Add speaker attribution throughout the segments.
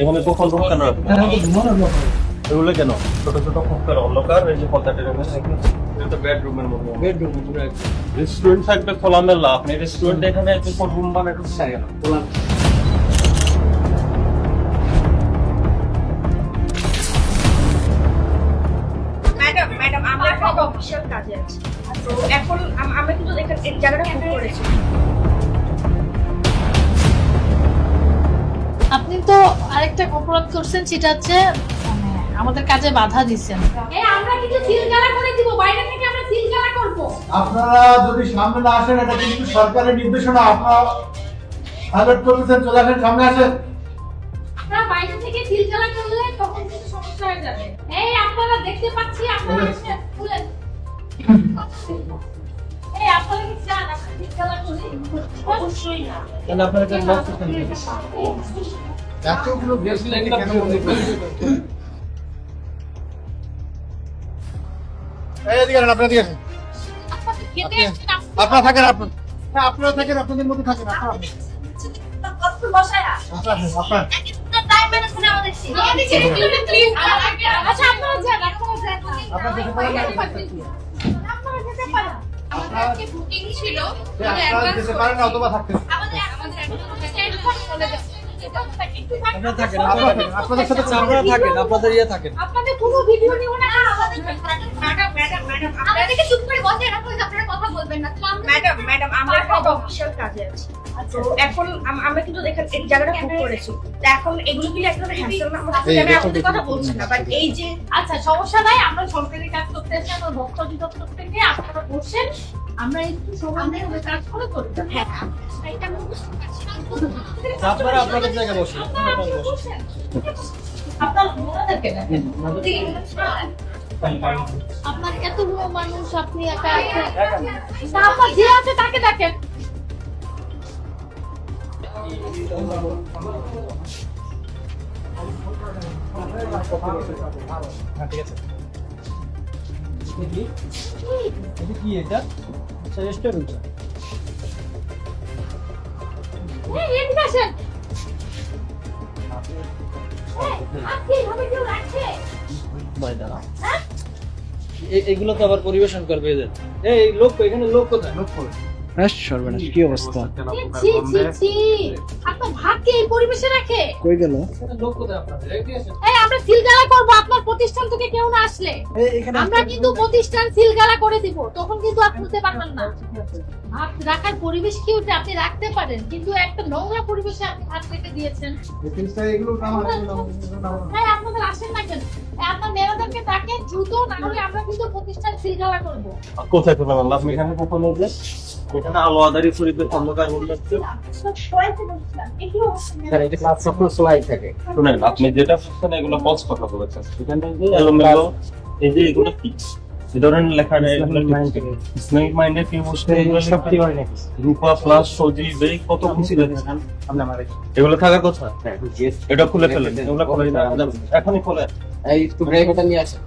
Speaker 1: এখানে কখন রুম কেন রাখব? এগুলো কেন? ছোট ছোট খোপের অন্ধকার এই যে রেখেছে এটা বেডরুমের মধ্যে
Speaker 2: বেডরুম পুরো
Speaker 1: রেস্টুরেন্ট থাকবে খোলামেলা আপনি রেস্টুরেন্ট এখানে একটু রুম বানাতে চাই না
Speaker 3: ম্যাডাম ম্যাডাম আমরা একটা অফিসিয়াল কাজে আছি। তো এখন আমরা কিন্তু জায়গাটা বুক করেছি।
Speaker 4: আপনি তো আরেকটা অপরাধ করছেন সেটা হচ্ছে মানে আমাদের কাজে বাধা দিচ্ছেন।
Speaker 5: এই আমরা কিছু সিলগালা করে দিব? বাইরে থেকে আমরা সিলগালা করব?
Speaker 2: আপনারা যদি সামনে না আসেন এটা কিন্তু সরকারের নির্দেশনা। আপনারা হাইলাইট করেছেন চলে আসেন সামনে আসেন।
Speaker 5: আপনারা বাইরে থেকে সিলগালা করলে তখন কিন্তু সমস্যা হয়ে যাবে। এই আপনারা দেখতে পাচ্ছি আপনারা আসেন, খুলেন অবশ্যই না
Speaker 1: তাহলে আপনারা এটা লক করতে
Speaker 2: এতগুলো বেশি লাগে কেন মনে? এই এদিকে আসেন, আপনারা এদিকে আসেন।
Speaker 4: আপনাদের খেতে
Speaker 2: আপনারা থাকেন আপনার হ্যাঁ আপনারা থাকেন আপনাদের মধ্যে থাকেন আপনারা
Speaker 4: আজকে বুকিং ছিল।
Speaker 2: আমাদের থাকতেন
Speaker 4: আমাদের আমাদের
Speaker 2: আপনাদের সাথে
Speaker 6: আপনারা থাকেন আপনাদের ইয়ে থাকেন
Speaker 5: আপনাদের কোনো ভিডিও নিব না আমাদের
Speaker 3: ম্যাডাম ম্যাডাম ম্যাডাম
Speaker 5: আমাদেরকে চুপ করে বসে রাখো আপনারা কথা বলবেন না। আমরা
Speaker 3: ম্যাডাম ম্যাডাম আমরা একটা অফিসিয়াল কাজে আছি। তো এখন আমরা কিন্তু এখানে এই জায়গাটা বুক করেছি। তো এখন এগুলো কি একটা হ্যাসেল না? আমরা আমি আপনাদের কথা বলছি না বাট এই যে
Speaker 4: আচ্ছা সমস্যা নাই আমরা সরকারি কাজ করতে এসে আমরা ভক্ত অধিদপ্তর থেকে আপনারা বসেন আমরা একটু সময় নিয়ে কাজ করে করি।
Speaker 3: হ্যাঁ।
Speaker 4: এটা আমি বুঝতে পারছি না।
Speaker 6: আপনারা আপনাদের জায়গায় বসুন
Speaker 4: কি আপনার আপনার এতগুলো মানুষ আপনি একা আপনার যে আছে তাকে দেখেন।
Speaker 6: হ্যাঁ ঠিক আছে। এটা কি এটা? রেস্টুরেন্ট এগুলো তো আবার পরিবেশন করবে এদের। এই লোক এখানে লোক কোথায়? লোক সর্বনাশ কি অবস্থা?
Speaker 5: ছি ছি ছি আপনার ভাতকে এই পরিবেশে রাখে?
Speaker 6: কই গেল? কোথায় এই দিয়ে আসেন।
Speaker 5: এই আমরা সিলগালা করব আপনার প্রতিষ্ঠান থেকে কেউ না আসলে। আমরা কিন্তু প্রতিষ্ঠান সিলগালা করে দিব তখন কিন্তু আপনি নিতে পারবেন না। ভাত রাখার পরিবেশ কি ওটা? আপনি রাখতে পারেন কিন্তু একটা নোংরা পরিবেশে আপনি ভাত রেখে দিয়েছেন। হ্যাঁ আপনাদের আসেন না কেন? আপনার মেয়েদেরকে ডাকেন দ্রুত না হলে আমরা কিন্তু প্রতিষ্ঠান সিলগালা করব।
Speaker 1: কোথায় পেলাম আল্লাহ এখানে কখন উঠলেন এখানে আলো আদারি পরিবেশ অন্ধকার বললে শুনেন আপনি যেটা বলছেন এগুলো পজ কথা বলেছেন। এখানে যে এলোমেলো এই যে এগুলো কি? এই লেখা নেই এগুলো স্নেক কি? বসে এগুলো সব কি হয় নাকি? রূপা প্লাস সজি বেই কত খুশি লেখেন এগুলো থাকার কথা? এটা খুলে ফেলেন এগুলো খুলে ফেলেন। এখনই খুলে।
Speaker 7: এই একটু ব্রেকটা নিয়ে আসেন।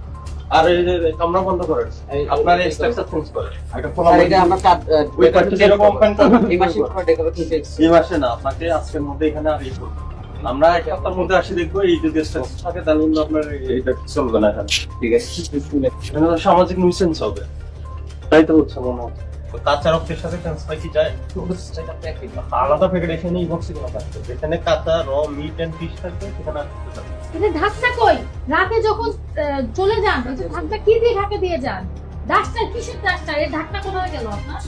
Speaker 1: আর এই যে কামরা বন্ধ করেন। আপনার স্ট্রাকচার চেঞ্জ করেন। এটা খোলা
Speaker 7: এটা আমরা কাট
Speaker 1: ওই কাটটা যেরকম open
Speaker 7: এই মাসে পুরো ডেকোরেশন ফিক্স
Speaker 1: এই মাসে না আপনাকে আজকের মধ্যে এখানে আর এই করব। আমরা এক সপ্তাহের মধ্যে আসি দেখব এই যদি স্ট্রাকচার থাকে তাহলে কিন্তু আপনার এই- চলবে না এখানে।
Speaker 7: ঠিক আছে।
Speaker 1: সামাজিক নিউসেন্স হবে। তাই তো হচ্ছে মনে হচ্ছে কাঁচা রক্তের সাথে ট্রান্সফার কি যায়। আলাদা প্যাকেট এখানে এই বক্সে কোনো থাকবে যেখানে কাঁচা র মিট এন্ড ফিশ থাকবে সেখানে
Speaker 5: কই? রাতে যখন চলে যান। ওই যে ঢাকটা কি দিয়ে ঢাকা দিয়ে যান? ডাস্টার কিসের ডাস্টার এই ঢাকটা কোথায় গেল আপনার?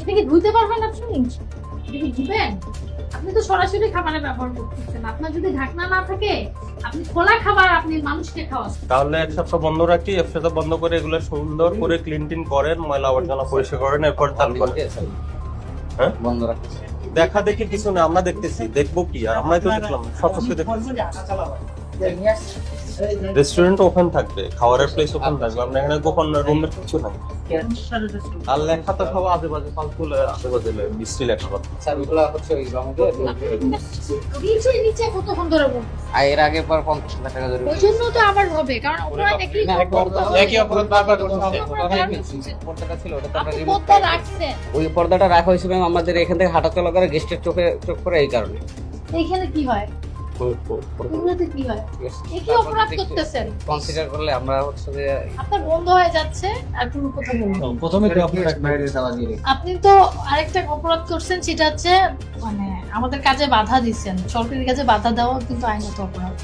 Speaker 5: এটা কি ধুইতে পারবেন আপনি? এটা কি ধুবেন? আপনি তো সরাসরি খাবারে ব্যবহার করতেছেন। আপনার যদি ঢাকনা না থাকে আপনি খোলা খাবার আপনি মানুষকে খাওয়ান।
Speaker 1: তাহলে এক সপ্তাহ বন্ধ রাখি এক সপ্তাহ বন্ধ করে এগুলো সুন্দর করে ক্লিন টিন করেন ময়লা আবর্জনা পরিষ্কার করেন এরপর চালু করেন। হ্যাঁ?
Speaker 7: বন্ধ রাখতে
Speaker 1: দেখা দেখি কিছু না আমরা দেখতেছি দেখব কি? আর আমরাই তো দেখলাম সচক্ষে দেখতেছি রেস্টুরেন্ট ওপেন থাকবে খাবারের প্লেস ওপেন থাকবে আমরা এখানে গোপন রুমের কিছু নাই। আর লেখা তো সব আজে বাজে ফালতু আজে বাজে মিস্ত্রি লেখা কথা
Speaker 7: হচ্ছে ওই
Speaker 5: নিচে নিচে
Speaker 7: আর এর আগে পর পঞ্চাশ হাজার টাকা ধরে
Speaker 5: ওই জন্য তো আবার হবে কারণ ওরা
Speaker 7: একই অপরাধ বারবার করছে পর্দাটা ছিল ওটা তো আমরা
Speaker 5: আপনি
Speaker 7: remove
Speaker 5: পর্দা
Speaker 7: করে-
Speaker 5: রাখছেন।
Speaker 7: ওই পর্দাটা রাখা হয়েছে ম্যাম আমাদের এখান থেকে হাঁটা চলা করে গেস্টের চোখে চোখ করে এই কারণে।
Speaker 5: এইখানে কি হয়? এগুলোতে কি হয়? এ কি অপরাধ করতেছেন?
Speaker 7: কনসিডার করলে আমরা হচ্ছে যে
Speaker 5: আপনার বন্ধ হয়ে যাচ্ছে আর কোনো কথা বলবেন
Speaker 6: প্রথমে তো আপনার
Speaker 5: আপনি তো আরেকটা অপরাধ করছেন সেটা হচ্ছে মানে আমাদের কাজে বাধা দিচ্ছেন। সরকারের কাজে বাধা দেওয়া কিন্তু আইনত অপরাধ।